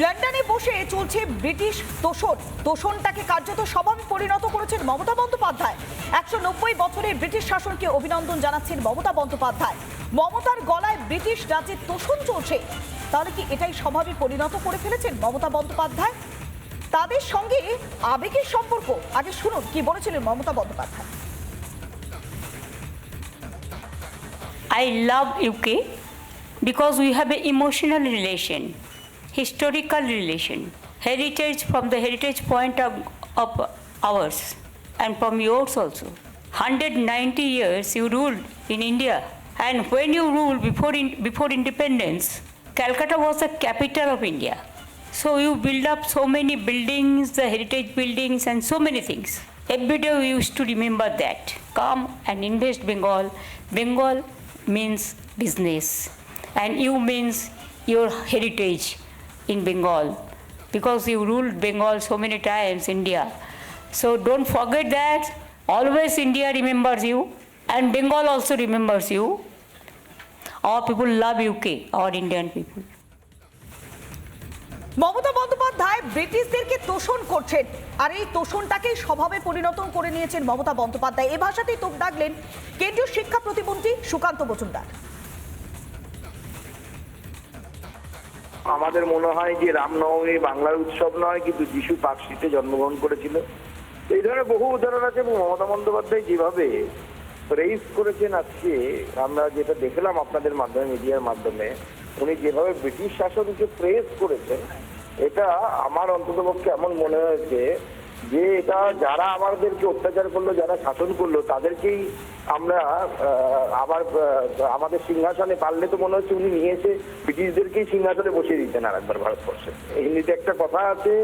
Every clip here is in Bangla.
লন্ডনে বসে চলছে ব্রিটিশ তোষণ। তোষণটাকে কার্যত স্বভাবে পরিণত করেছেন মমতা বন্দ্যোপাধ্যায়। একশো নব্বই বছরের ব্রিটিশ শাসনকে অভিনন্দন জানাচ্ছেন মমতা বন্দ্যোপাধ্যায়। মমতার গলায় ব্রিটিশ রাজ্যের তোষণ চলছে। তাহলে কি এটাই স্বভাবে পরিণত করে ফেলেছেন মমতা বন্দ্যোপাধ্যায়? তাদের সঙ্গে আবেগের সম্পর্ক। আগে শুনুন কি বলেছিলেন Mamata Bandyopadhyay. I love UK because we have an emotional relation, historical relation, heritage from the heritage point of, of ours and from yours also. 190 years you ruled in India and when you ruled before, in, before independence, Calcutta was the capital of India. So you build up so many buildings, the heritage buildings and so many things. Every day we used to remember that. Come and invest Bengal. Bengal means business and you means your heritage in Bengal because you ruled Bengal so many times, India. So don't forget that. Always India remembers you and Bengal also remembers you. Our people love UK, our Indian people. Mamata Bandyopadhyay ব্রিটিশদেরকে তোষণ করছেন আর এই তোষণটাকে স্বভাবে পরিণত করে নিয়েছেন মমতা বন্দ্যোপাধ্যায় এ ভাষাতেই তোপ ডাকলেন কেন্দ্রীয় শিক্ষা প্রতিমন্ত্রী সুকান্ত মজুমদার আমাদের মনে হয় যে রামনবমী বাংলার উৎসব নয়, কিন্তু যিশু পার্সিতে জন্মগ্রহণ করেছিল। এই ধরনের বহু উদাহরণ আছে এবং মমতা বন্দ্যোপাধ্যায় যেভাবে রেইজ করেছেন আজকে, আমরা যেটা দেখলাম আপনাদের মাধ্যমে মিডিয়ার মাধ্যমে, উনি যেভাবে ব্রিটিশ শাসনকে প্রেস করেছেন, এটা আমার অন্ততপক্ষে এমন মনে হয়েছে যে এটা যারা আমাদেরকে অত্যাচার করল, যারা শাসন করল, তাদেরকেই আমরা আবার আমাদের সিংহাসনে পারলে তো মনে হচ্ছে উনি নিয়ে এসে ব্রিটিশদেরকেই সিংহাসনে বসিয়ে দিতেন আর একবার ভারতবর্ষে। হিন্দিতে একটা কথা আছে,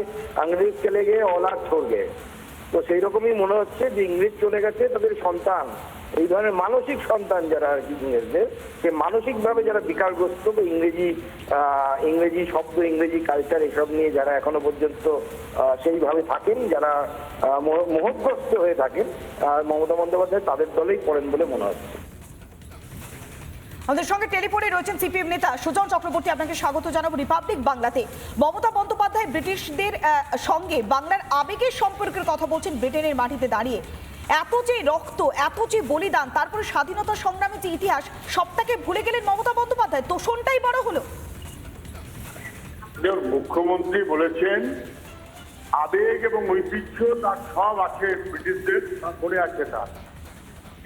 আংরেজ চলে গিয়ে অলার ছোড় গে তো সেই রকমই মনে হচ্ছে যে ইংরেজ চলে গেছে তাদের সন্তান। এই ধরনের মানসিক সন্তান যারা আর কি ইংরেজদের সে মানসিকভাবে যারা বিকারগ্রস্ত বা ইংরেজি ইংরেজি শব্দ ইংরেজি কালচার এসব নিয়ে যারা এখনও পর্যন্ত সেইভাবে থাকেন যারা মোহ- মোহগ্রস্ত হয়ে থাকেন আহ, মমতা বন্দ্যোপাধ্যায় তাদের দলেই পড়েন বলে মনে হচ্ছে। আমাদের সঙ্গে টেলিফোনে রয়েছেন সিপিএম নেতা সুজন চক্রবর্তী আপনাকে স্বাগত জানাব রিপাবলিক বাংলাতে। মমতা বন্দ্যোপাধ্যায় ব্রিটিশদের সঙ্গে বাংলার আবেগের সম্পর্কের কথা বলছেন ব্রিটেনের মাটিতে দাঁড়িয়ে। এত যে রক্ত, এত যে বলিদান, তারপরে স্বাধীনতা সংগ্রামের যে ইতিহাস, সবটাকে ভুলে গেলেন মমতা বন্দ্যোপাধ্যায়? তোষণটাই বড় হলো? মুখ্যমন্ত্রী বলেছেন, আবেগ এবং ঐতিহ্য তার সব আছে ব্রিটিশদের মনে আছে তার।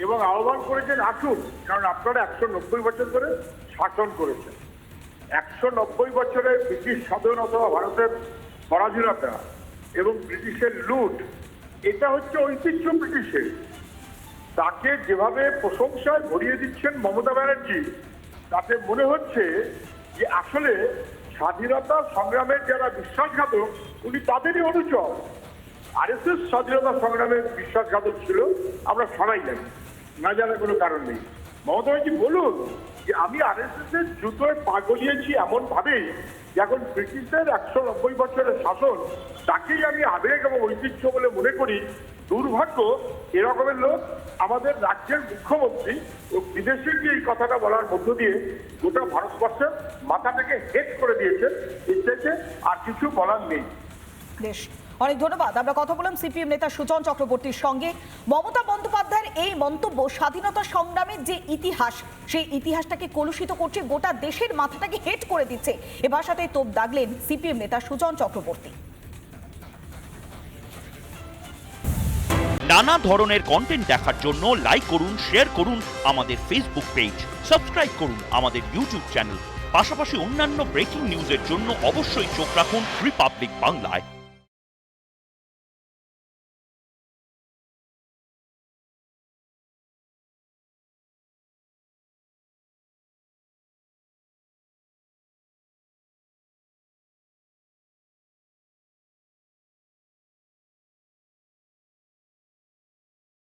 এবং আহ্বান করেছেন আসুন, কারণ আপনারা একশো নব্বই বছর ধরে শাসন করেছেন। একশো নব্বই বছরে ব্রিটিশ স্বাধীনতা ভারতের পরাধীনতা এবং ব্রিটিশের লুট এটা হচ্ছে ঐতিহ্য ব্রিটিশের তাকে যেভাবে প্রশংসায় ভরিয়ে দিচ্ছেন মমতা ব্যানার্জি, তাতে মনে হচ্ছে যে আসলে স্বাধীনতা সংগ্রামের যারা বিশ্বাসঘাতক, উনি তাদেরই অনুচর। আর এস এস স্বাধীনতা সংগ্রামের বিশ্বাসঘাতক ছিল, আমরা সবাই জানি। না জানার কোনো কারণ নেই। মমতা ব্যানার্জি, বলুন। আমি আরএসএস এর জুতোয় পা গলিয়েছি এমন ভাবেই যে এখন ব্রিটিশদের একশো নব্বই বছরের শাসন, তাকেই আমি আবেগ এবং ঐতিহ্য বলে মনে করি। দুর্ভাগ্য এরকমের লোক আমাদের রাজ্যের মুখ্যমন্ত্রী ও বিদেশে গিয়ে এই কথাটা বলার মধ্য দিয়ে গোটা ভারতবর্ষের মাথাটাকে হেট করে দিয়েছে। এর আর কিছু বলার নেই। অনেক ধন্যবাদ। আমরা কথা বললাম সিপিএম নেতা সুজন চক্রবর্তীর সঙ্গে। মমতা বন্দ্যোপাধ্যায়ের এই মন্তব্য স্বাধীনতা সংগ্রামের যে ইতিহাস, সেই ইতিহাসটাকে কলুষিত করছে, গোটা দেশের মাথাটাকে হেট করে দিচ্ছে। এ ভাষাতে তোপ দাগলেন সিপিএম নেতা সুজন চক্রবর্তী। নানা ধরনের কন্টেন্ট দেখার জন্য লাইক করুন শেয়ার করুন আমাদের ফেসবুক পেজ সাবস্ক্রাইব করুন আমাদের ইউটিউব চ্যানেল পাশাপাশি অন্যান্য ব্রেকিং নিউজের জন্য অবশ্যই চোখ রাখুন রিপাবলিক বাংলায়